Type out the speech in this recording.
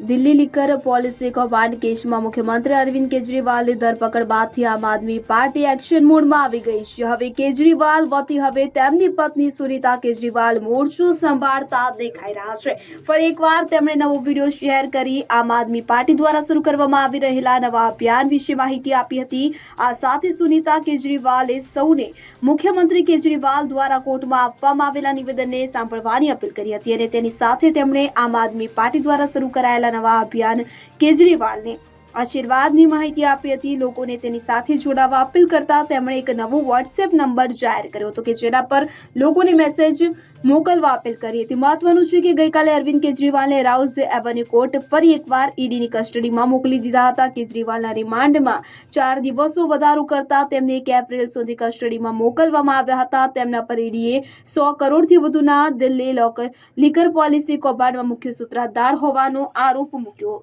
Delhi liquor policy કૌભાંડ કેસમાં મુખ્યમંત્રી અરવિંદ કેજરીવાલની ધરપકડ બાદથી આમ આદમી પાર્ટી એક્શન મોડમાં આવી ગઈ છે. હવે કેજરીવાલ વતી હવે તેમની પત્ની સુનીતા કેજરીવાલ મોરચો સંભાળતા દેખાઈ રહ્યા છે. ફરી એકવાર તેમણે નવો વીડિયો શેર કરી આમ આદમી પાર્ટી દ્વારા શરૂ કરવામાં આવી રહેલા નવા અભિયાન વિશે માહિતી આપી હતી. આ સાથે સુનીતા કેજરીવાલે સૌને મુખ્યમંત્રી કેજરીવાલ દ્વારા કોર્ટમાં આપવામાં આવેલા નિવેદનને સાંભળવાની અપીલ કરી હતી અને તેની સાથે તેમણે આમ આદમી પાર્ટી દ્વારા શરૂ કરાયેલા નવા અભિયાન કેજરીવાલને આશીર્વાદની માહિતી આપી હતી. લોકોને તેની સાથે જોડાવા અપીલ કરતા તેમણે એક નવો વોટ્સએપ નંબર જાહેર કર્યો હતો કે જેના પર લોકોને મેસેજ મોકલવા અપીલ કરી હતી. મહત્વનું છે કે ગઈકાલે અરવિંદ કેજરીવાલને રાઉઝ એવન્યુ કોર્ટ ફરી એકવાર ઈડીની કસ્ટડીમાં મોકલી દીધા હતા. કેજરીવાલના રિમાન્ડમાં ચાર દિવસો વધારો કરતા તેમને એક એપ્રિલ સુધી કસ્ટડીમાં મોકલવામાં આવ્યા હતા. તેમના પર ઈડીએ સો કરોડથી વધુના દિલ્હી લોકર લીકર પોલિસી કૌભાંડમાં મુખ્ય સૂત્રધાર હોવાનો આરોપ મૂક્યો